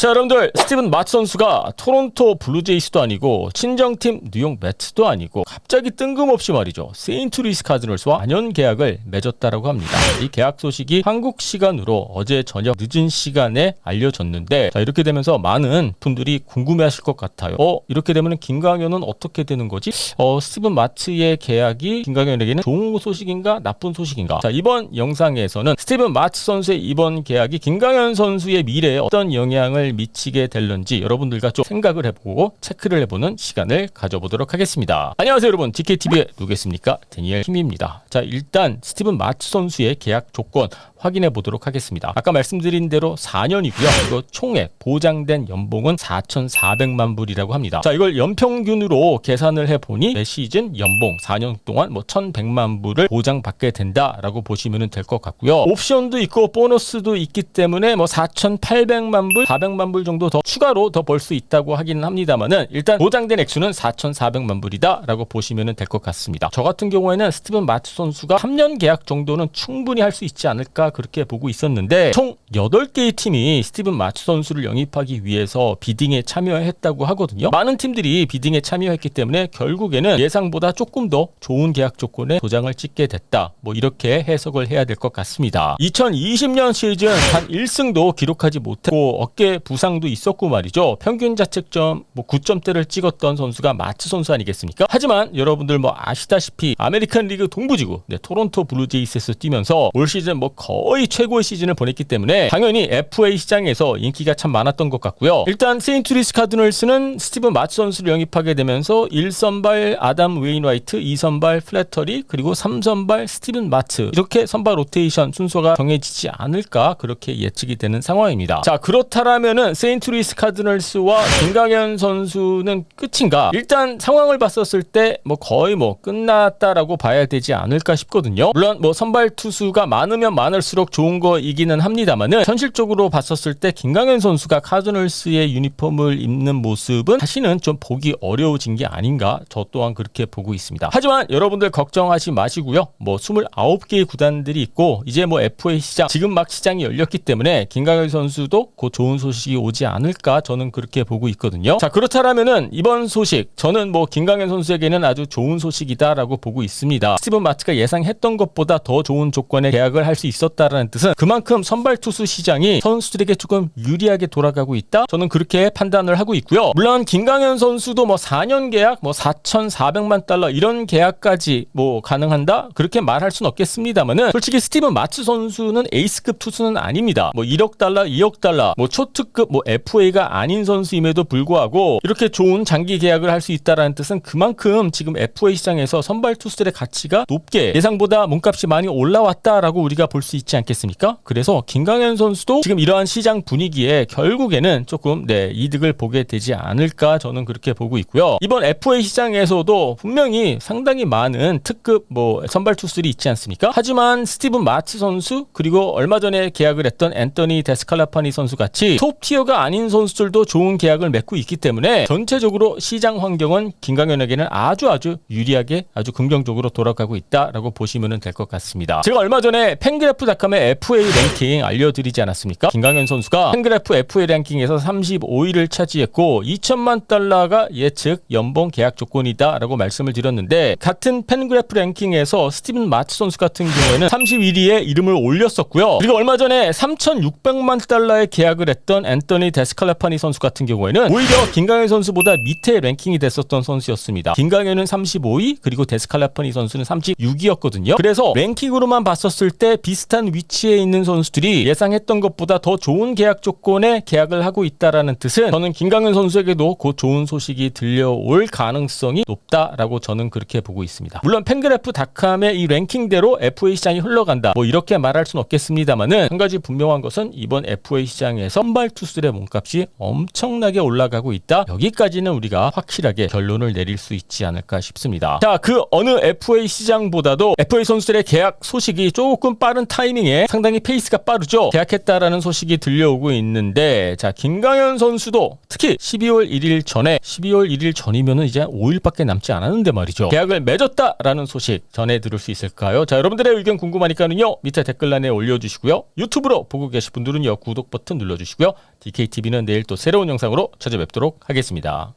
자, 여러분들 스티븐 마츠 선수가 토론토 블루제이스도 아니고 친정팀 뉴욕 매츠도 아니고 갑자기 뜬금없이 말이죠. 세인트루이스 카드널스와 4년 계약을 맺었다라고 합니다. 이 계약 소식이 한국 시간으로 어제 저녁 늦은 시간에 알려졌는데 자, 이렇게 되면서 많은 분들이 궁금해하실 것 같아요. 어, 이렇게 되면 김강현은 어떻게 되는 거지? 어, 스티븐 마츠의 계약이 김강현에게는 좋은 소식인가 나쁜 소식인가? 자, 이번 영상에서는 스티븐 마츠 선수의 이번 계약이 김강현 선수의 미래에 어떤 영향을 미치게 될런지 여러분들과 좀 생각을 해보고 체크를 해보는 시간을 가져보도록 하겠습니다. 안녕하세요, 여러분. DKTV의 누구겠습니까? 데니엘 힘입니다. 자, 일단 스티븐 마츠 선수의 계약 조건 확인해 보도록 하겠습니다. 아까 말씀드린 대로 4년이고요. 그리고 총액 보장된 연봉은 4,400만 불이라고 합니다. 자, 이걸 연평균으로 계산을 해 보니 매 시즌 연봉 4년 동안 뭐 1,100만 불을 보장받게 된다라고 보시면 될 것 같고요. 옵션도 있고 보너스도 있기 때문에 뭐 4,800만 불, 400만 불 정도 더 추가로 더 벌 수 있다고 하기는 합니다만은 일단 보장된 액수는 4,400만 불이다라고 보시면 될 것 같습니다. 저 같은 경우에는 스티븐 마츠 선수가 3년 계약 정도는 충분히 할 수 있지 않을까 그렇게 보고 있었는데 총 8개의 팀이 스티븐 마츠 선수를 영입하기 위해서 비딩에 참여했다고 하거든요. 많은 팀들이 비딩에 참여했기 때문에 결국에는 예상보다 조금 더 좋은 계약 조건에 도장을 찍게 됐다. 뭐 이렇게 해석을 해야 될 것 같습니다. 2020년 시즌 단 1승도 기록하지 못했고 어깨 부상도 있었고 말이죠. 평균 자책점 뭐 9점대를 찍었던 선수가 마츠 선수 아니겠습니까? 하지만 여러분들 뭐 아시다시피 아메리칸 리그 동부지구 네, 토론토 블루제이스에서 뛰면서 올 시즌 뭐 거의 최고의 시즌을 보냈기 때문에 당연히 FA 시장에서 인기가 참 많았던 것 같고요. 일단 세인트루이스 카드널스는 스티븐 마츠 선수를 영입하게 되면서 1선발 아담 웨인라이트, 2선발 플래터리 그리고 3선발 스티븐 마츠 이렇게 선발 로테이션 순서가 정해지지 않을까 그렇게 예측이 되는 상황입니다. 자 그렇다라면은 세인트루이스 카드널스와 김강현 선수는 끝인가? 일단 상황을 봤었을 때 뭐 거의 뭐 끝났다라고 봐야 되지 않을까 싶거든요. 물론 뭐 선발 투수가 많으면 많을수록 좋은 거이기는 합니다만은 현실적으로 봤었을 때 김강현 선수가 카드널스의 유니폼을 입는 모습은 다시는 좀 보기 어려워진 게 아닌가 저 또한 그렇게 보고 있습니다. 하지만 여러분들 걱정하지 마시고요. 뭐 29개의 구단들이 있고 이제 뭐 FA 시장 지금 막 시장이 열렸기 때문에 김강현 선수도 곧 좋은 소식이 오지 않을까 저는 그렇게 보고 있거든요. 자 그렇다라면은 이번 소식 저는 뭐 김강현 선수에게는 아주 좋은 소식이다라고 보고 있습니다. 스티븐 마트가 예상했던 것보다 더 좋은 조건의 계약을 할 수 있었 다라는 뜻은 그만큼 선발 투수 시장이 선수들에게 조금 유리하게 돌아가고 있다. 저는 그렇게 판단을 하고 있고요. 물론 김강현 선수도 뭐 4년 계약 뭐 4,400만 달러 이런 계약까지 뭐 가능한다 그렇게 말할 수는 없겠습니다만은 솔직히 스티븐 마츠 선수는 에이스급 투수는 아닙니다. 뭐 1억 달러, 2억 달러, 뭐 초특급 뭐 FA가 아닌 선수임에도 불구하고 이렇게 좋은 장기 계약을 할 수 있다라는 뜻은 그만큼 지금 FA 시장에서 선발 투수들의 가치가 높게 예상보다 몸값이 많이 올라왔다라고 우리가 볼 수 있지 않겠습니까? 그래서 김강현 선수도 지금 이러한 시장 분위기에 결국에는 조금 네 이득을 보게 되지 않을까 저는 그렇게 보고 있고요. 이번 FA 시장에서도 분명히 상당히 많은 특급 뭐 선발 투수들이 있지 않습니까? 하지만 스티븐 마츠 선수 그리고 얼마 전에 계약을 했던 앤토니 데스칼라파니 선수 같이 톱 티어가 아닌 선수들도 좋은 계약을 맺고 있기 때문에 전체적으로 시장 환경은 김강현에게는 아주 아주 유리하게 아주 긍정적으로 돌아가고 있다라고 보시면 될 것 같습니다. 제가 얼마 전에 팬그래프 닷컴의 FA 랭킹 알려드리지 않았습니까? 김강현 선수가 팬그래프 FA 랭킹에서 35위를 차지했고 2천만 달러가 예측 연봉 계약 조건이다라고 말씀을 드렸는데 같은 팬그래프 랭킹에서 스티븐 마츠 선수 같은 경우에는 31위에 이름을 올렸었고요. 그리고 얼마 전에 3,600만 달러의 계약을 했던 앤토니 데스칼라파니 선수 같은 경우에는 오히려 김강현 선수보다 밑에 랭킹이 됐었던 선수였습니다. 김강현은 35위 그리고 데스칼라파니 선수는 36위였거든요. 그래서 랭킹으로만 봤었을 때 비슷한 위치에 있는 선수들이 예상했던 것보다 더 좋은 계약 조건에 계약을 하고 있다라는 뜻은 저는 김강현 선수에게도 곧 좋은 소식이 들려올 가능성이 높다라고 저는 그렇게 보고 있습니다. 물론 팬그래프닷컴의 이 랭킹대로 FA 시장이 흘러간다. 뭐 이렇게 말할 수는 없겠습니다만은 한 가지 분명한 것은 이번 FA 시장에서 선발 투수들의 몸값이 엄청나게 올라가고 있다. 여기까지는 우리가 확실하게 결론을 내릴 수 있지 않을까 싶습니다. 자, 그 어느 FA 시장보다도 FA 선수들의 계약 소식이 조금 빠른 타임 사이닝에 상당히 페이스가 빠르죠. 계약했다라는 소식이 들려오고 있는데 자 김강현 선수도 특히 12월 1일 전에 12월 1일 전이면은 이제 5일밖에 남지 않았는데 말이죠. 계약을 맺었다라는 소식 전해 들을 수 있을까요? 자 여러분들의 의견 궁금하니까는요 밑에 댓글란에 올려주시고요. 유튜브로 보고 계신 분들은요 구독 버튼 눌러주시고요. DKTV는 내일 또 새로운 영상으로 찾아뵙도록 하겠습니다.